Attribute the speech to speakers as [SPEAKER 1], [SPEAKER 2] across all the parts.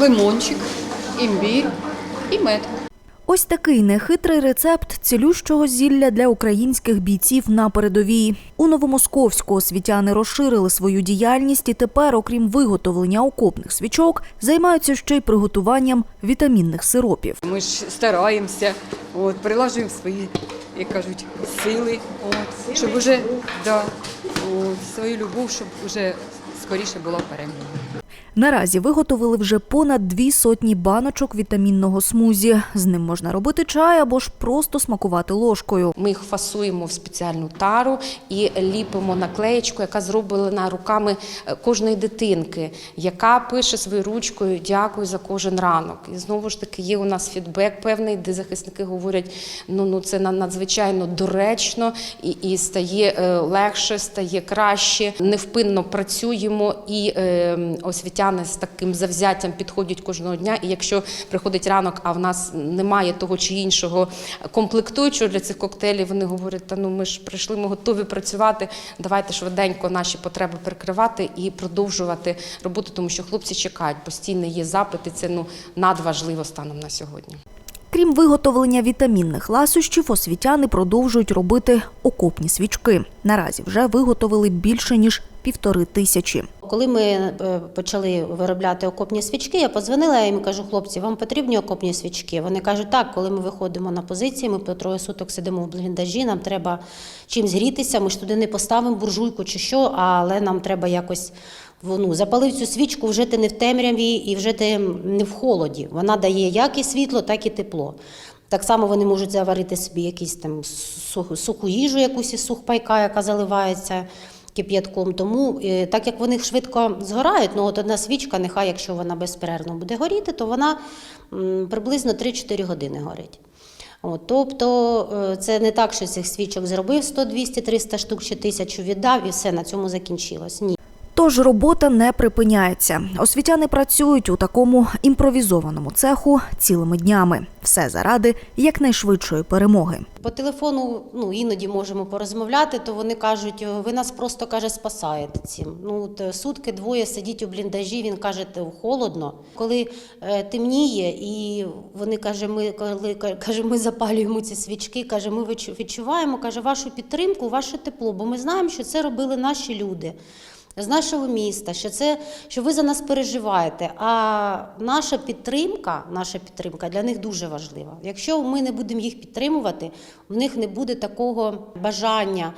[SPEAKER 1] лимончик, імбір і мед.
[SPEAKER 2] Ось такий нехитрий рецепт цілющого зілля для українських бійців на передовій. У Новомосковську освітяни розширили свою діяльність і тепер, окрім виготовлення окопних свічок, займаються ще й приготуванням вітамінних сиропів.
[SPEAKER 1] Ми ж стараємося, от, прилажуємо свої, як кажуть, сили, от, щоб уже да, от, свою любов, щоб уже скоріше була перемога.
[SPEAKER 2] Наразі виготовили вже понад дві сотні баночок вітамінного смузі. З ним можна робити чай або ж просто смакувати ложкою.
[SPEAKER 3] Ми їх фасуємо в спеціальну тару і ліпимо наклеєчку, яка зроблена руками е, кожної дитинки, яка пише своєю ручкою Дякую за кожен ранок. І знову ж таки є у нас фідбек певний, де захисники говорять, ну ну це на- надзвичайно доречно і, і стає е, легше, стає краще. Невпинно працюємо і е, освітяни з таким завзяттям підходять кожного дня. І якщо приходить ранок, а в нас немає того чи іншого комплектуючого для цих коктейлів, вони говорять, та ну ми ж прийшли, ми готові працювати. Давайте швиденько наші потреби перекривати і продовжувати роботу, тому що хлопці чекають, постійно є запити. Це ну надважливо станом на сьогодні.
[SPEAKER 2] Крім виготовлення вітамінних ласощів, освітяни продовжують робити окопні свічки. Наразі вже виготовили більше ніж півтори тисячі.
[SPEAKER 4] Коли ми е, почали виробляти окопні свічки, я подзвонила їм і кажу, хлопці, вам потрібні окопні свічки? Вони кажуть, так, коли ми виходимо на позиції, ми по троє суток сидимо в бліндажі, нам треба чимсь грітися, ми ж туди не поставимо буржуйку чи що, але нам треба якось. Ну, запалив цю свічку, вже ти не в темряві і вже ти не в холоді. Вона дає як і світло, так і тепло. Так само вони можуть заварити собі якусь там суху, їжу, якусь із сухпайка, яка заливається кип'ятком. Тому е, так як вони швидко згорають, ну от одна свічка, нехай якщо вона безперервно буде горіти, то вона приблизно 3-4 години горить. От, тобто е, це не так, що цих свічок зробив 100, 200, 300 штук чи тисячу віддав і все на цьому закінчилось. Ні.
[SPEAKER 2] Тож робота не припиняється. Освітяни працюють у такому імпровізованому цеху цілими днями. Все заради якнайшвидшої перемоги.
[SPEAKER 4] По телефону ну, іноді можемо порозмовляти, то вони кажуть, ви нас просто каже, спасаєте цим. Ну, от, е, сутки двоє сидіть у бліндажі, він каже, холодно. Коли е, темніє, і вони каже, ми, коли, каже, ми запалюємо ці свічки, каже, ми відчу- відчуваємо каже, вашу підтримку, ваше тепло, бо ми знаємо, що це робили наші люди. З нашого міста, що це що ви за нас переживаєте. А наша підтримка, наша підтримка для них дуже важлива. Якщо ми не будемо їх підтримувати, в них не буде такого бажання.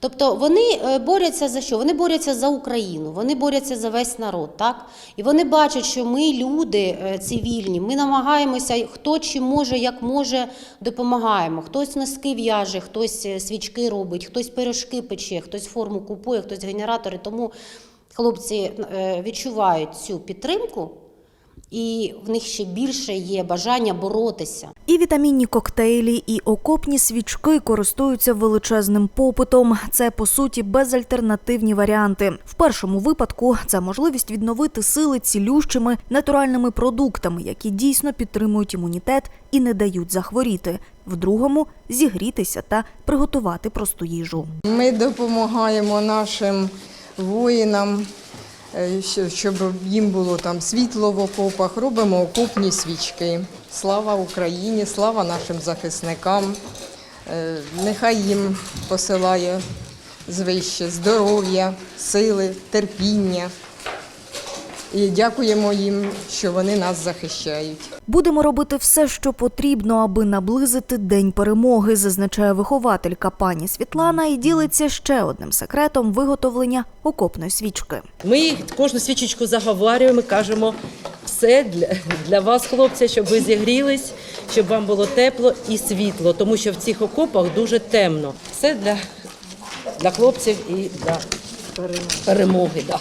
[SPEAKER 4] Тобто вони е, борються за що? Вони борються за Україну, вони борються за весь народ, так? І вони бачать, що ми люди е, цивільні, ми намагаємося, хто чи може, як може, допомагаємо. Хтось носки в'яже, хтось е, свічки робить, хтось пирожки пече, хтось форму купує, хтось генератори. Тому хлопці е, відчувають цю підтримку, і в них ще більше є бажання боротися.
[SPEAKER 2] І вітамінні коктейлі, і окопні свічки користуються величезним попитом. Це по суті безальтернативні варіанти. В першому випадку це можливість відновити сили цілющими натуральними продуктами, які дійсно підтримують імунітет і не дають захворіти. В другому зігрітися та приготувати просту їжу.
[SPEAKER 5] Ми допомагаємо нашим воїнам, е, щоб їм було там світло в окопах, робимо окопні свічки. Слава Україні, слава нашим захисникам. Е, Нехай їм посилає звище здоров'я, сили, терпіння. І дякуємо їм, що вони нас захищають.
[SPEAKER 2] Будемо робити все, що потрібно, аби наблизити день перемоги, зазначає вихователька пані Світлана і ділиться ще одним секретом виготовлення окопної свічки.
[SPEAKER 6] Ми кожну свічечку заговорюємо, кажемо все для, для вас, хлопці, щоб ви зігрілись, щоб вам було тепло і світло, тому що в цих окопах дуже темно. Все для, для хлопців і для перемоги. Да.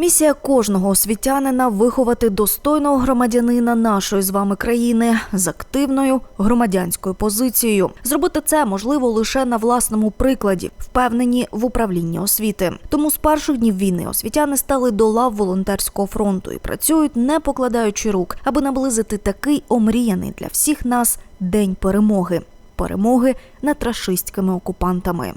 [SPEAKER 2] Місія кожного освітянина виховати достойного громадянина нашої з вами країни з активною громадянською позицією. Зробити це можливо лише на власному прикладі, впевнені в управлінні освіти. Тому з перших днів війни освітяни стали до лав волонтерського фронту і працюють, не покладаючи рук, аби наблизити такий омріяний для всіх нас день перемоги перемоги над рашистськими окупантами.